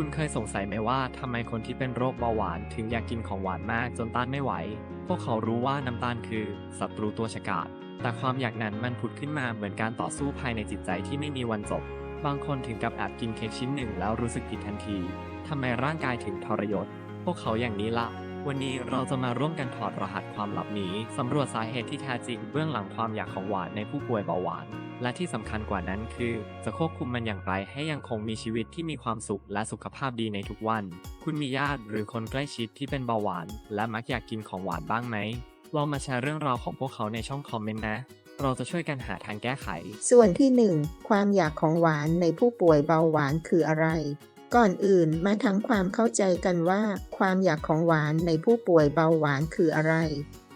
คุณเคยสงสัยไหมว่าทำไมคนที่เป็นโรคเบาหวานถึงอยากกินของหวานมากจนต้านไม่ไหว พวกเขารู้ว่าน้ำตาลคือศัตรูตัวฉกาจแต่ความอยากนั้นมันผุดขึ้นมาเหมือนการต่อสู้ภายในจิตใจที่ไม่มีวันจบ บางคนถึงกับแอบกินเค้กชิ้นหนึ่งแล้วรู้สึกผิดทันทีทำไมร่างกายถึงทรยศ พวกเขาอย่างนี้ละ วันนี้เราจะมาร่วมกันถอดรหัสความลับนี้ สำรวจสาเหตุที่แท้จริงเบื้องหลังความอยากของหวานในผู้ป่วยเบาหวาน และที่สำคัญกว่านั้นคือ จะควบคุมมันอย่างไรให้ยังคงมีชีวิตที่มีความสุขและสุขภาพดีในทุกวัน คุณมีญาติหรือคนใกล้ชิดที่เป็นเบาหวาน และมักอยากกินของหวานบ้างไหมลองมาแชร์เรื่องราวของพวกเขาในช่องคอมเมนต์นะ เราจะช่วยกันหาทางแก้ไข ส่วนที่ 1 ความอยากของหวานในผู้ป่วยเบาหวานคืออะไร ก่อนอื่นมาทั้งความเข้าใจกันว่า ความอยากของหวานในผู้ป่วยเบาหวานคืออะไร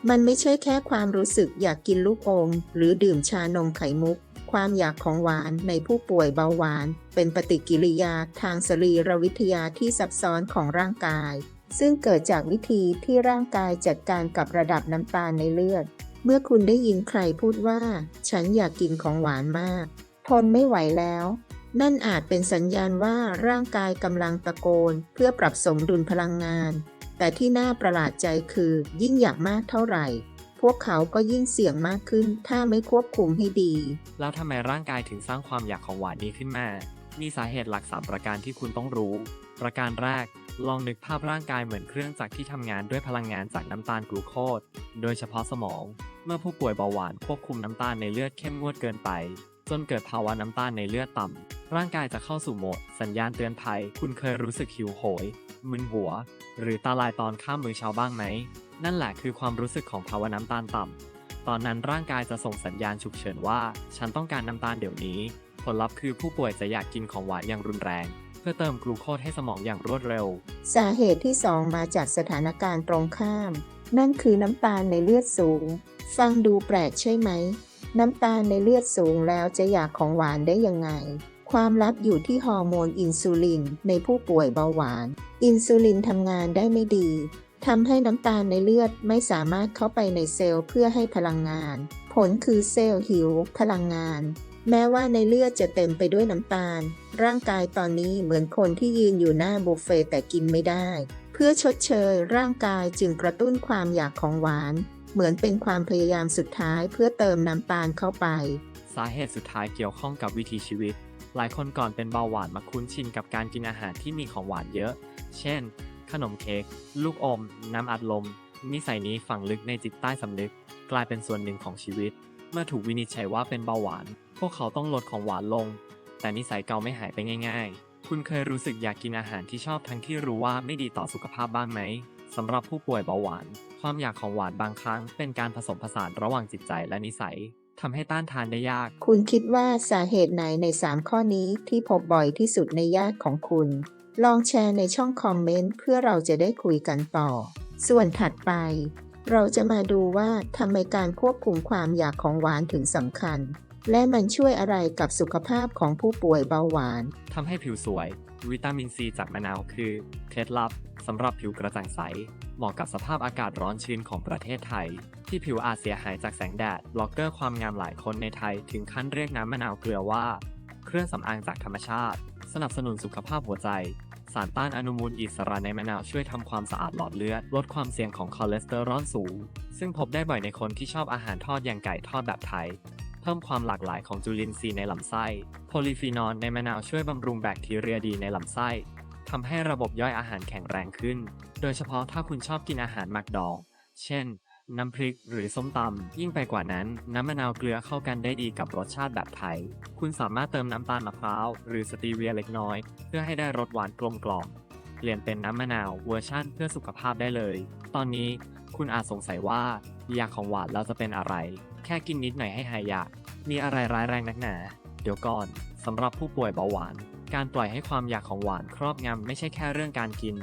มันไม่ใช่แค่ความรู้สึกอยากกินลูกอมหรือดื่มชานมไข่มุก ความอยากของหวานในผู้ป่วยเบาหวาน เป็นปฏิกิริยาทางสรีรวิทยาที่ซับซ้อนของร่างกาย ซึ่งเกิดจากวิธีที่ร่างกายจัดการกับระดับน้ำตาลในเลือด เมื่อคุณได้ยินใครพูดว่า ฉันอยากกินของหวานมาก ทนไม่ไหวแล้ว นั่นอาจเป็นสัญญาณว่าร่างกายกำลังตะโกน เพื่อปรับสมดุลพลังงาน แต่ที่น่าประหลาดใจคือ ยิ่งอยากมากเท่าไหร่ พวกเขาก็ยิ่งเสี่ยงมากขึ้น ถ้าไม่ควบคุมให้ดี แล้วทำไมร่างกายถึงสร้างความอยากของหวานนี้ขึ้นมา มีสาเหตุหลัก3ประการที่คุณต้องรู้ ประการแรก ลองนึกภาพร่างกายเหมือนเครื่องจักรที่ทำงานด้วยพลังงานจากน้ำตาลกลูโคสโดยเฉพาะสมอง เมื่อผู้ป่วยเบาหวานควบคุมน้ำตาลในเลือดเข้มงวดเกินไป จนเกิดภาวะน้ำตาลในเลือดต่ำ ร่างกายจะเข้าสู่โหมด สัญญาณเตือนภัย คุณเคยรู้สึกหิวโหย มึนหัว หรือตาลายตอนข้ามมือเช้าบ้างไหม นั่นแหละคือความรู้สึกของภาวะน้ำตาลต่ำ ตอนนั้นร่างกายจะส่งสัญญาณฉุกเฉินว่า ฉันต้องการน้ำตาลเดี๋ยวนี้ ผลลัพธ์คือผู้ป่วยจะอยากกินของหวานอย่างรุนแรงเพื่อเติมกลูโคสให้สมองอย่างรวดเร็ว สาเหตุที่ 2 มาจากสถานการณ์ตรงข้าม นั่นคือน้ำตาลในเลือดสูง ฟังดูแปลกใช่ไหม น้ำตาลในเลือดสูงแล้วจะอยากของหวานได้ยังไง ความลับอยู่ที่ฮอร์โมนอินซูลินในผู้ป่วยเบาหวาน อินซูลินทำงานได้ไม่ดีทำให้น้ำตาลในเลือดไม่สามารถเข้าไปในเซลล์เพื่อให้พลังงาน ผลคือเซลล์หิวพลังงาน แม้ว่าในเลือดจะเต็มไปด้วยน้ำตาล ร่างกายตอนนี้เหมือนคนที่ยืนอยู่หน้าบุฟเฟ่ต์แต่กินไม่ได้ เพื่อชดเชยร่างกายจึงกระตุ้นความอยากของหวาน เหมือนเป็นความพยายามสุดท้ายเพื่อเติมน้ำตาลเข้าไป สาเหตุสุดท้ายเกี่ยวข้องกับวิถีชีวิต หลายคนก่อนเป็นเบาหวานมาคุ้นชินกับการกินอาหารที่มีของหวานเยอะ เช่น ขนมเค้ก ลูกอม น้ำอัดลม นิสัยนี้ฝังลึกในจิตใต้สำนึก กลายเป็นส่วนหนึ่งของชีวิต เมื่อถูกวินิจฉัยว่าเป็นเบาหวาน พวกเขาต้องลดของหวานลง แต่นิสัยเก่าไม่หายไปง่าย ๆ คุณเคยรู้สึกอยากกินอาหารที่ชอบทั้งที่รู้ว่าไม่ดีต่อสุขภาพบ้างไหม สำหรับผู้ป่วยเบาหวาน ความอยากของหวานบางครั้ง เป็นการผสมผสานระหว่างจิตใจและนิสัยทำให้ต้านทานได้ยาก คุณคิดว่าสาเหตุไหนใน 3 ข้อนี้ที่พบบ่อยที่สุดในญาติของคุณ ลองแชร์ในช่องคอมเมนต์เพื่อเราจะได้คุยกันต่อ ส่วนถัดไป เราจะมาดูว่าทำไมการควบคุมความอยากของหวานถึงสำคัญ และมันช่วยอะไรกับสุขภาพของผู้ป่วยเบาหวานทำให้ผิวสวย วิตามินซีจากมะนาวคือ เคล็ดลับสำหรับผิวกระจ่างใส เหมาะกับสภาพอากาศร้อนชื้นของประเทศไทย ที่ผิวอาจเสียหายจากแสงแดดบล็อกเกอร์ความงามหลายคนในไทยถึงขั้นเรียกน้ำมะนาวเกลือว่า เครื่องสำอางจากธรรมชาติ สนับสนุนสุขภาพหัวใจ สารต้านอนุมูลอิสระในมะนาวช่วยทำความสะอาดหลอดเลือด ลดความเสี่ยงของคอเลสเตอรอลสูง ซึ่งพบได้บ่อยในคนที่ชอบอาหารทอดอย่างไก่ทอดแบบไทย เพิ่มความหลากหลายของจุลินทรีย์ในลำไส้ โพลีฟีนอลในมะนาวช่วยบำรุงแบคทีเรียดีในลำไส้ทำให้ระบบย่อยอาหารแข็งแรงขึ้น โดยเฉพาะถ้าคุณชอบกินอาหารหมักดอง เช่น น้ำพริกหรือส้มตำ ยิ่งไปกว่านั้น น้ำมะนาวเกลือเข้ากันได้ดีกับรสชาติแบบไทย คุณสามารถเติมน้ำตาลมะพร้าวหรือสตีเวียเล็กน้อย เพื่อให้ได้รสหวานกลมกล่อม เปลี่ยนเป็นน้ำมะนาวเวอร์ชั่นเพื่อสุขภาพได้เลย ตอนนี้คุณอาจสงสัยว่า ยากของหวานแล้วจะเป็นอะไร แค่กินนิดหน่อยให้หายอยาก มีอะไรร้ายแรงนักหนา เดี๋ยวก่อนสำหรับผู้ป่วยเบาหวาน การปล่อยให้ความอยากของหวานครอบงำไม่ใช่แค่เรื่องการกิน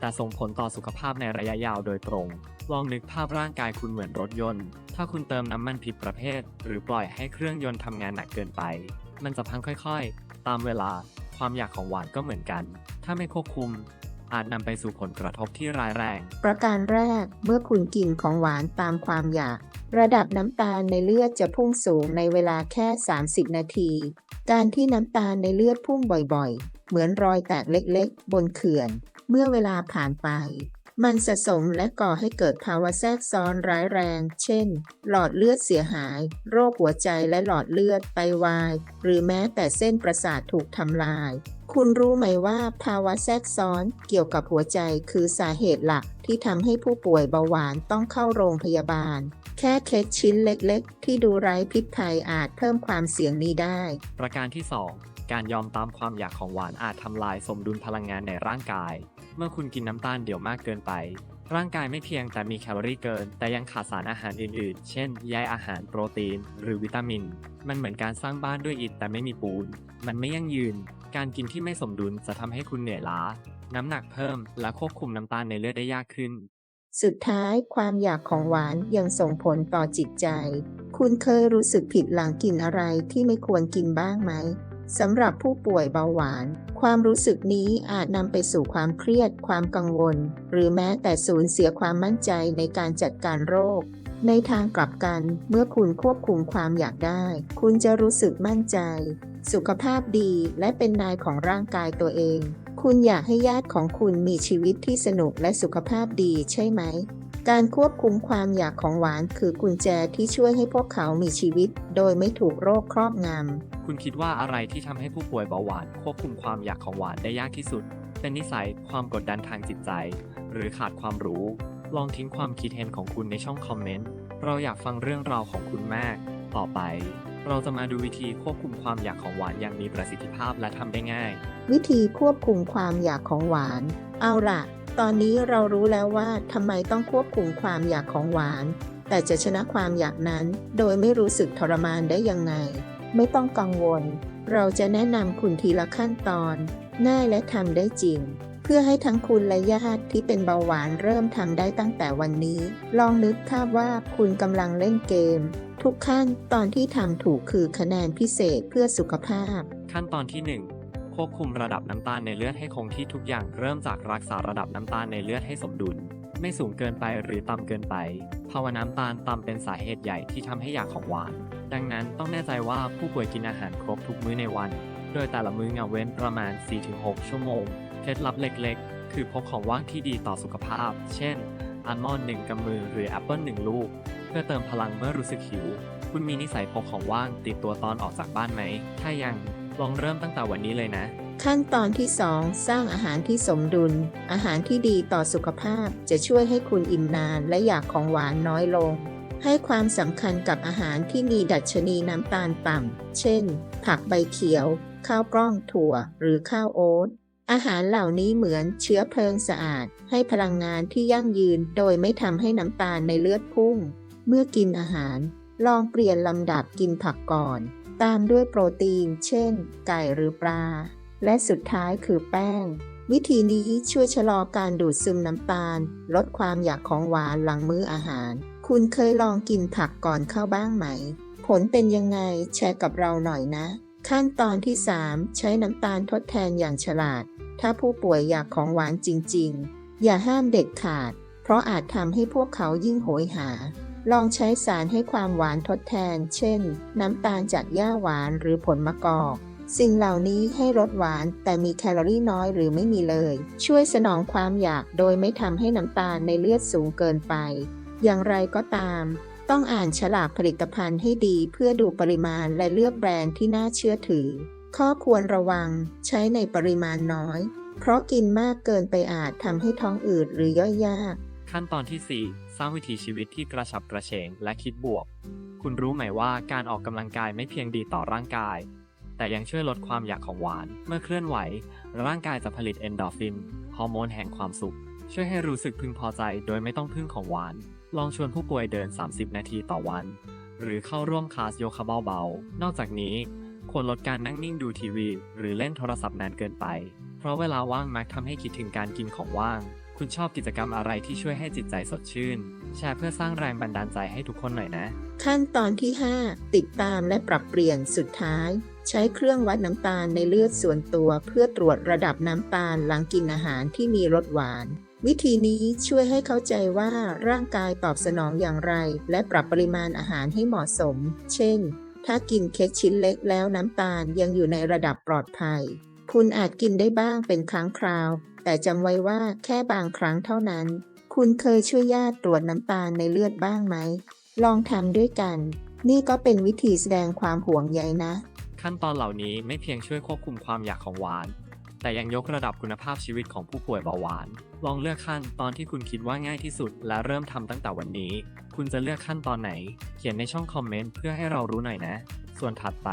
แต่ส่งผลต่อสุขภาพในระยะยาวโดยตรง ลองนึกภาพร่างกายคุณเหมือนรถยนต์ ถ้าคุณเติมน้ำมันผิดประเภท หรือปล่อยให้เครื่องยนต์ทำงานหนักเกินไป มันจะพังค่อยๆ ตามเวลา ความอยากของหวานก็เหมือนกัน ถ้าไม่ควบคุมอาจนำไปสู่ผลกระทบที่ร้ายแรง ประการแรก เมื่อคุณกินของหวานตามความอยาก ระดับน้ำตาลในเลือดจะพุ่งสูงในเวลาแค่ 30 นาที การที่น้ำตาลในเลือดพุ่งบ่อยๆ เหมือนรอยแตกเล็กๆ บนเขื่อน เมื่อเวลาผ่านไป มันสะสมและก่อให้เกิดภาวะแทรกซ้อนร้ายแรง เช่น หลอดเลือดเสียหาย โรคหัวใจและหลอดเลือดไตวาย หรือแม้แต่เส้นประสาทถูกทำลาย คุณรู้ไหมว่าภาวะแทรกซ้อนเกี่ยวกับหัวใจคือสาเหตุหลักที่ทำให้ผู้ป่วยเบาหวานต้องเข้าโรงพยาบาล แค่เคสชิ้นเล็กๆ ที่ดูไร้พิษภัยอาจเพิ่มความเสี่ยงนี้ได้ ประการที่ 2 การยอมตามความอยากของหวานอาจทำลายสมดุลพลังงานในร่างกาย เมื่อคุณกินน้ำตาลเดี่ยวมากเกินไป ร่างกายไม่เพียงแต่มีแคลอรี่เกิน แต่ยังขาดสารอาหารอื่นๆ เช่นใยอาหารโปรตีน หรือวิตามิน มันเหมือนการสร้างบ้านด้วยอิฐแต่ไม่มีปูน มันไม่ยั่งยืน การกินที่ไม่สมดุลจะทำให้คุณเหนื่อยล้า น้ำหนักเพิ่ม และควบคุมน้ำตาลในเลือดได้ยากขึ้น สุดท้ายความอยากของหวานยังส่งผลต่อจิตใจ คุณเคยรู้สึกผิดหลังกินอะไรที่ไม่ควรกินบ้างไหม สำหรับผู้ป่วยเบาหวาน ความรู้สึกนี้อาจนำไปสู่ความเครียด ความกังวล หรือแม้แต่สูญเสียความมั่นใจในการจัดการโรค ในทางกลับกันเมื่อคุณควบคุมความอยากได้ คุณจะรู้สึกมั่นใจ สุขภาพดีและเป็นนายของร่างกายตัวเอง คุณอยากให้ญาติของคุณมีชีวิตที่สนุกและสุขภาพดีใช่ไหม การควบคุมความอยากของหวานคือกุญแจที่ช่วยให้พวกเขามีชีวิต โดยไม่ถูกโรคครอบงำ คุณคิดว่าอะไรที่ทำให้ผู้ป่วยเบาหวานควบคุมความอยากของหวานได้ยากที่สุด เป็นนิสัย ความกดดันทางจิตใจ หรือขาดความรู้ ลองทิ้งความคิดเห็นของคุณในช่องคอมเมนต์ เราอยากฟังเรื่องราวของคุณมาก ต่อไป เราจะมาดูวิธีควบคุมความอยากของหวานอย่างมีประสิทธิภาพและทำได้ง่าย วิธีควบคุมความอยากของหวาน เอาล่ะ ตอนนี้เรารู้แล้วว่าทำไมต้องควบคุมความอยากของหวาน แต่จะชนะความอยากนั้น โดยไม่รู้สึกทรมานได้ยังไง ไม่ต้องกังวล เราจะแนะนำคุณทีละขั้นตอน ง่ายและทำได้จริง เพื่อให้ทั้งคุณและญาติที่เป็นเบาหวานเริ่มทำได้ตั้งแต่วันนี้ ลองนึกภาพว่าคุณกำลังเล่นเกม ทุกขั้นตอนที่ทำถูกคือคะแนนพิเศษเพื่อสุขภาพ ขั้นตอนที่ 1 ควบคุมระดับน้ำตาลในเลือดให้คงที่ทุกอย่างเริ่มจากรักษาระดับน้ำตาลในเลือดให้สมดุล ไม่สูงเกินไปหรือต่ำเกินไป ภาวะน้ำตาลต่ำเป็นสาเหตุใหญ่ที่ทำให้อยากของหวาน ดังนั้นต้องแน่ใจว่าผู้ป่วยกินอาหารครบทุกมื้อในวัน โดยแต่ละมื้องาเว้นประมาณ 4-6 ชั่วโมง เคล็ดลับเล็ก ๆ คือพกของว่างที่ดีต่อสุขภาพ เช่นอัลมอนด์หนึ่งกำมือหรือแอปเปิลหนึ่งลูก เพื่อเติมพลังเมื่อรู้สึกหิว คุณมีนิสัยพกของว่างติดตัวตอนออกจากบ้านไหม ถ้ายัง ลองเริ่มตั้งแต่วันนี้เลยนะ ขั้นตอนที่ 2 สร้างอาหารที่สมดุล อาหารที่ดีต่อสุขภาพจะช่วยให้คุณอิ่มนานและอยากของหวานน้อยลง ให้ความสำคัญกับอาหารที่มีดัชนีน้ำตาลต่ำ เช่น ผักใบเขียว ข้าวกล้องถั่ว หรือข้าวโอ๊ตอาหารเหล่านี้เหมือนเชื้อเพลิงสะอาด ให้พลังงานที่ยั่งยืนโดยไม่ทำให้น้ำตาลในเลือดพุ่ง เมื่อกินอาหาร ลองเปลี่ยนลำดับกินผักก่อน ตามด้วยโปรตีน เช่น ไก่หรือปลา และสุดท้ายคือแป้ง วิธีนี้ช่วยชะลอการดูดซึมน้ำตาล ลดความอยากของหวานหลังมื้ออาหาร คุณเคยลองกินผักก่อนเข้าบ้างไหม ผลเป็นยังไงแชร์กับเราหน่อยนะ ขั้นตอนที่ 3 ใช้น้ำตาลทดแทนอย่างฉลาด ถ้าผู้ป่วยอยากของหวานจริง ๆ อย่าห้ามเด็ดขาด เพราะอาจทำให้พวกเขายิ่งโหยหา ลองใช้สารให้ความหวานทดแทน เช่น น้ำตาลจากหญ้าหวานหรือผลมะกอก สิ่งเหล่านี้ให้รสหวานแต่มีแคลอรี่น้อยหรือไม่มีเลย ช่วยสนองความอยากโดยไม่ทำให้น้ำตาลในเลือดสูงเกินไป อย่างไรก็ตาม ต้องอ่านฉลากผลิตภัณฑ์ให้ดีเพื่อดูปริมาณและเลือกแบรนด์ที่น่าเชื่อถือ ข้อควรระวังใช้ในปริมาณน้อย เพราะกินมากเกินไปอาจทำให้ท้องอืดหรือย่อยยาก ขั้นตอนที่ 4 สร้างวิถีชีวิตที่กระฉับกระเฉงและคิดบวก คุณรู้ไหมว่าการออกกำลังกายไม่เพียงดีต่อร่างกาย แต่ยังช่วยลดความอยากของหวาน เมื่อเคลื่อนไหว ร่างกายจะผลิตเอนโดรฟิน ฮอร์โมนแห่งความสุข ช่วยให้รู้สึกพึงพอใจโดยไม่ต้องพึ่งของหวาน ลองชวนผู้ป่วยเดิน 30 นาทีต่อวัน หรือเข้าร่วมคลาสโยคะเบาๆ นอกจากนี้ควรลดการนั่งนิ่งดูทีวี หรือเล่นโทรศัพท์นานเกินไป เพราะเวลาว่างมักทำให้คิดถึงการกินของว่าง คุณชอบกิจกรรมอะไรที่ช่วยให้จิตใจสดชื่น แชร์เพื่อสร้างแรงบันดาลใจให้ทุกคนหน่อยนะ ขั้นตอนที่ 5 ติดตามและปรับเปลี่ยนสุดท้าย ใช้เครื่องวัดน้ำตาลในเลือดส่วนตัว เพื่อตรวจระดับน้ำตาลหลังกินอาหารที่มีรสหวาน วิธีนี้ช่วยให้เข้าใจว่าร่างกายตอบสนองอย่างไร และปรับปริมาณอาหารให้เหมาะสม เช่น ถ้ากินเค้กชิ้นเล็กแล้วน้ำตาลยังอยู่ในระดับปลอดภัย คุณอาจกินได้บ้างเป็นครั้งคราว แต่จำไว้ว่าแค่บางครั้งเท่านั้น คุณเคยช่วยญาติตรวจน้ำตาลในเลือดบ้างไหม ลองทำด้วยกัน นี่ก็เป็นวิธีแสดงความห่วงใยนะ ขั้นตอนเหล่านี้ไม่เพียงช่วยควบคุมความอยากของหวาน แต่ยังยกระดับคุณภาพชีวิตของผู้ป่วยเบาหวาน ลองเลือกขั้นตอนที่คุณคิดว่าง่ายที่สุด และเริ่มทำตั้งแต่วันนี้ คุณจะเลือกขั้นตอนไหน เขียนในช่องคอมเมนต์เพื่อให้เรารู้หน่อยนะ ส่วนถัดไป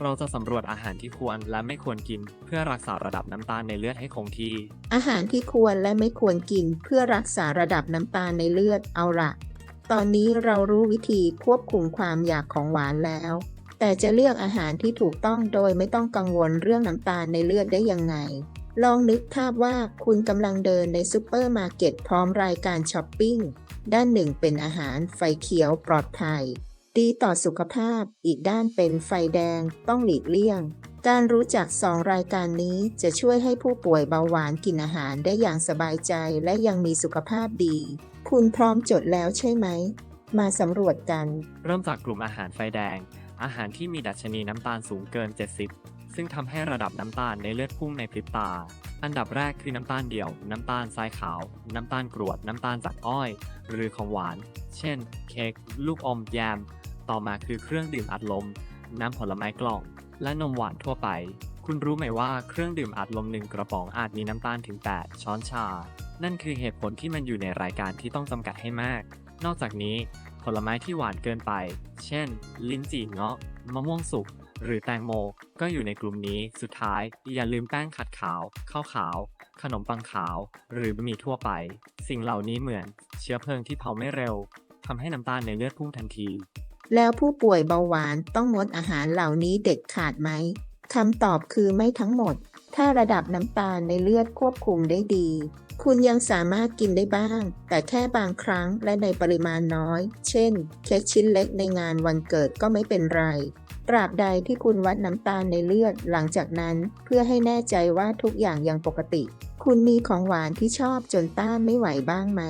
เราจะสำรวจอาหารที่ควรและไม่ควรกิน เพื่อรักษาระดับน้ำตาลในเลือดให้คงที่ อาหารที่ควรและไม่ควรกินเพื่อรักษาระดับน้ำตาลในเลือดเอาละตอนนี้เรารู้วิธีควบคุมความอยากของหวานแล้ว แต่จะเลือกอาหารที่ถูกต้องโดยไม่ต้องกังวลเรื่องน้ำตาลในเลือดได้ยังไง ลองนึกภาพว่าคุณกำลังเดินในซูเปอร์มาร์เก็ตพร้อมรายการช้อปปิ้ง ด้านหนึ่งเป็นอาหารไฟเขียวปลอดภัย ดีต่อสุขภาพ อีกด้านเป็นไฟแดง ต้องหลีกเลี่ยง การรู้จักสองรายการนี้จะช่วยให้ผู้ป่วยเบาหวานกินอาหารได้อย่างสบายใจและยังมีสุขภาพดี คุณพร้อมจดแล้วใช่ไหม มาสำรวจกัน เริ่มจากกลุ่มอาหารไฟแดง อาหารที่มีดัชนีน้ำตาลสูงเกิน 70 ซึ่งทำให้ระดับน้ำตาลในเลือดพุ่งในพริบตา อันดับแรกคือน้ำตาลเดี่ยว น้ำตาลทรายขาว น้ำตาลกรวด น้ำตาลจากอ้อย หรือของหวาน เช่น เค้ก ลูกอม แยม ต่อมาคือเครื่องดื่มอัดลม น้ำผลไม้กล่อง และนมหวานทั่วไป คุณรู้ไหมว่าเครื่องดื่มอัดลมหนึ่งกระป๋องอาจมีน้ำตาลถึง 8 ช้อนชา นั่นคือเหตุผลที่มันอยู่ในรายการที่ต้องจำกัดให้มาก นอกจากนี้ ผลไม้ที่หวานเกินไป เช่น ลิ้นจี่เงาะ มะม่วงสุก หรือแตงโม ก็อยู่ในกลุ่มนี้ สุดท้าย อย่าลืมแป้งขัดขาว ข้าวขาว ขนมปังขาว หรือบะหมี่ทั่วไป สิ่งเหล่านี้เหมือน เชื้อเพลิงที่เผาไม่เร็วทำให้น้ำตาลในเลือดพุ่งทันที แล้วผู้ป่วยเบาหวานต้องงดอาหารเหล่านี้เด็ดขาดไหมคำตอบคือไม่ทั้งหมด ถ้าระดับน้ำตาลในเลือดควบคุมได้ดี คุณยังสามารถกินได้บ้าง แต่แค่บางครั้งและในปริมาณน้อย เช่น เค้กชิ้นเล็กในงานวันเกิดก็ไม่เป็นไร ตราบใดที่คุณวัดน้ำตาลในเลือดหลังจากนั้น เพื่อให้แน่ใจว่าทุกอย่างยังปกติ คุณมีของหวานที่ชอบจนต้านไม่ไหวบ้างไหม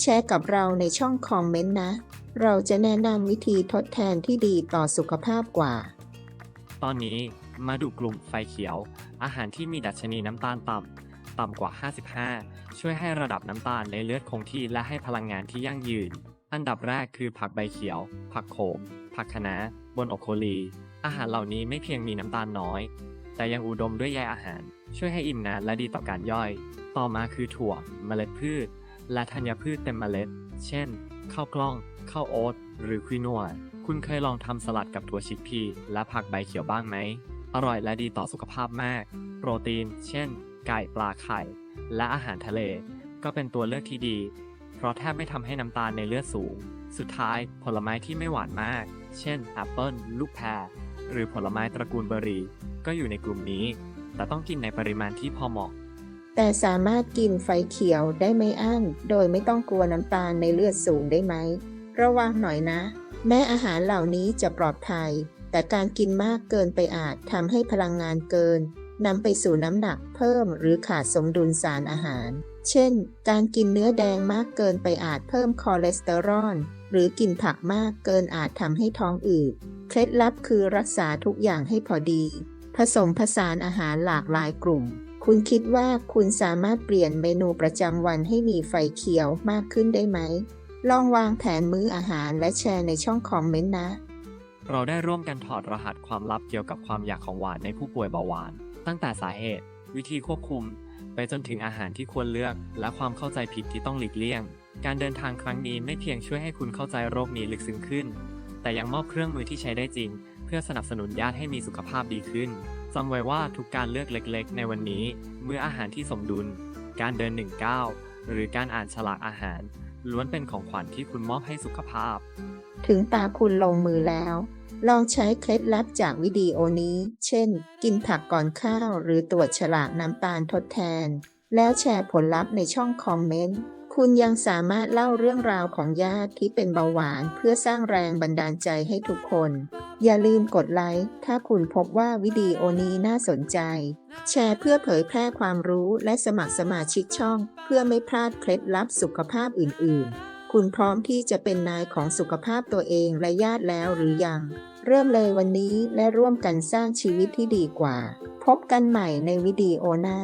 แชร์กับเราในช่องคอมเมนต์นะ เราจะแนะนำวิธีทดแทนที่ดีต่อสุขภาพกว่า ตอนนี้มาดูกลุ่มไฟเขียว อาหารที่มีดัชนีน้ำตาลต่ำต่ำกว่า 55 ช่วยให้ระดับน้ำตาลในเลือดคงที่และให้พลังงานที่ยั่งยืน อันดับแรกคือผักใบเขียว ผักโขม ผักคะน้าบนอโคลี อาหารเหล่านี้ไม่เพียงมีน้ำตาลน้อย แต่ยังอุดมด้วยใยอาหาร ช่วยให้อิ่มนานและดีต่อการย่อย ต่อมาคือถั่ว เมล็ดพืช และธัญพืชเต็มเมล็ด เช่น ข้าวกล้อง ข้าวโอ๊ต หรือควินัวคุณเคยลองทำสลัดกับถั่วชิคพีและผักใบเขียวบ้างไหม อร่อยและดีต่อสุขภาพมาก โปรตีน เช่น ไก่ปลาไข่ และอาหารทะเล ก็เป็นตัวเลือกที่ดี เพราะแทบไม่ทำให้น้ำตาลในเลือดสูง สุดท้ายผลไม้ที่ไม่หวานมาก เช่นแอปเปิลลูกแพรหรือผลไม้ตระกูลเบอร์รี่ ก็อยู่ในกลุ่มนี้ แต่ต้องกินในปริมาณที่พอเหมาะ แต่สามารถกินไฟเขียวได้ไม่อั้น โดยไม่ต้องกลัวน้ำตาลในเลือดสูงได้ไหม ระวังหน่อยนะ แม้อาหารเหล่านี้จะปลอดภัย แต่การกินมากเกินไปอาจทำให้พลังงานเกินนำไปสู่น้ำหนักเพิ่มหรือขาดสมดุลสารอาหาร เช่น การกินเนื้อแดงมากเกินไปอาจเพิ่มคอเลสเตอรอล หรือกินผักมากเกินอาจทำให้ท้องอืด เคล็ดลับคือรักษาทุกอย่างให้พอดี ผสมผสานอาหารหลากหลายกลุ่ม คุณคิดว่าคุณสามารถเปลี่ยนเมนูประจำวันให้มีไฟเขียวมากขึ้นได้ไหม ลองวางแผนมื้ออาหารและแชร์ในช่องคอมเมนต์นะ เราได้ร่วมกันถอดรหัสความลับเกี่ยวกับความอยากของหวานในผู้ป่วยเบาหวาน ตั้งแต่สาเหตุ วิธีควบคุม ไปจนถึงอาหารที่ควรเลือก และความเข้าใจผิดที่ต้องหลีกเลี่ยง การเดินทางครั้งนี้ไม่เพียงช่วยให้คุณเข้าใจโรคนี้ลึกซึ้งขึ้น แต่ยังมอบเครื่องมือที่ใช้ได้จริง พื่อสนับสนุนญาติให้มีสุขภาพดีขึ้นจำไว้ว่าทุกการเลือกเล็กๆ ในวันนี้ เมื่ออาหารที่สมดุล การเดินหนึ่งก้าวหรือการอ่านฉลากอาหาร ล้วนเป็นของขวัญที่คุณมอบให้สุขภาพ ถึงตาคุณลงมือแล้ว ลองใช้เคล็ดลับจากวิดีโอนี้ เช่น กินผักก่อนข้าว หรือตรวจฉลากน้ำตาลทดแทน แล้วแชร์ผลลัพธ์ในช่องคอมเมนต์คุณยังสามารถเล่าเรื่องราวของญาติที่เป็นเบาหวานเพื่อสร้างแรงบันดาลใจให้ทุกคนอย่าลืมกดไลค์ถ้าคุณพบว่าวิดีโอนี้น่าสนใจ แชร์เพื่อเผยแพร่ความรู้และสมัครสมาชิกช่อง เพื่อไม่พลาดเคล็ดลับสุขภาพอื่น ๆ คุณพร้อมที่จะเป็นนายของสุขภาพตัวเองและญาติแล้วหรือยัง เริ่มเลยวันนี้และร่วมกันสร้างชีวิตที่ดีกว่า พบกันใหม่ในวิดีโอหน้า